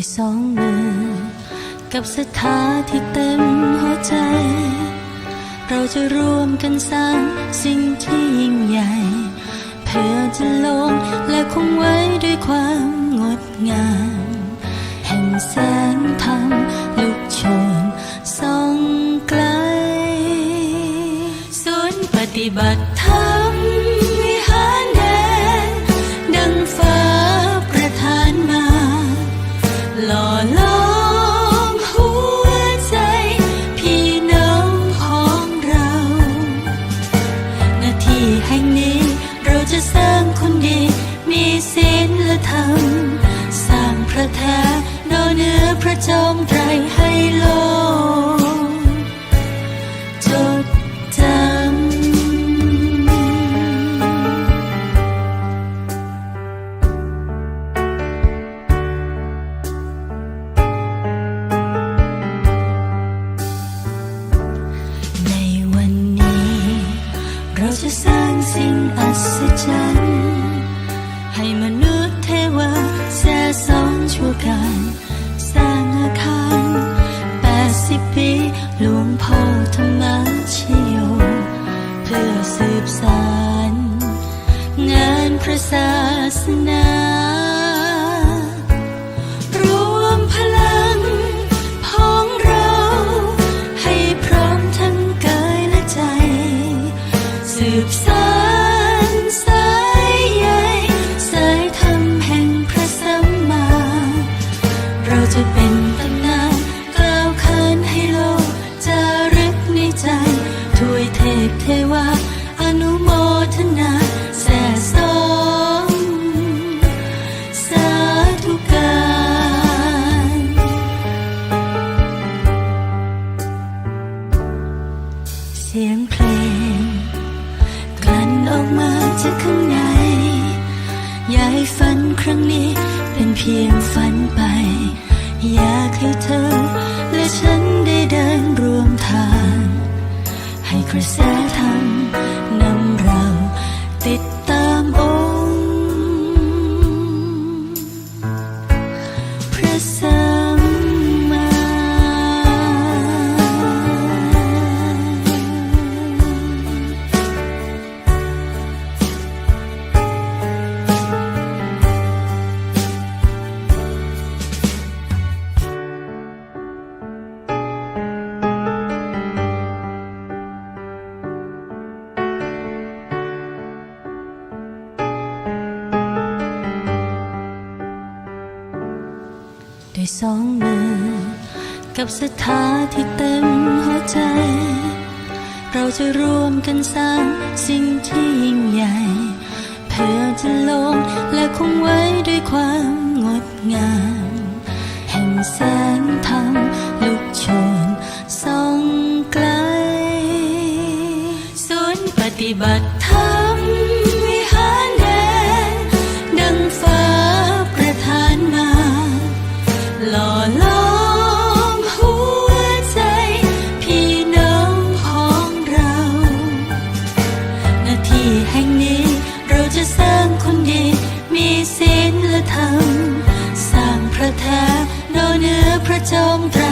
ด้วยสองมือ กับศรัทธาที่เต็มหัวใจ เราจะรวมกันสร้างสิ่งที่ยิ่งใหญ่ เพื่อจะลงและคงไว้ด้วยความงดงาม แห่งแสงธรรมลุกโชนส่องไกลศูนปฏิบัติธรรม ระแท้นอเหนือพระจอมไตรให้โลกจดจำในวันนี้ เราจะสร้างสิ่งอัศจรรย์ให้มนุษย์ สอนชั่วการสร้างอาคารแปดสิบปีหลวงพ่อธรรมชโยเพื่อสืบสานงานพระศาสนา เทวาอนุโมทนาแส่สองสาธุการเสียงเพลง กลั่นออกมาจากข้างใน อย่าให้ฝันครั้งนี้เป็นเพียงฝันไป อยากให้เธอและฉันได้เดินร่วมทาง ให้กระแส ด้วยสองมือ กับศรัทธาที่เต็มหัวใจ เราจะรวมกันสร้างสิ่งที่ยิ่งใหญ่ เพื่อจะลงและคงไว้ด้วยความงดงาม แห่งแสงธรรมลุกโชนส่องไกลศูนย์ปฏิบัติธรรม ลธรรมสร้างพระ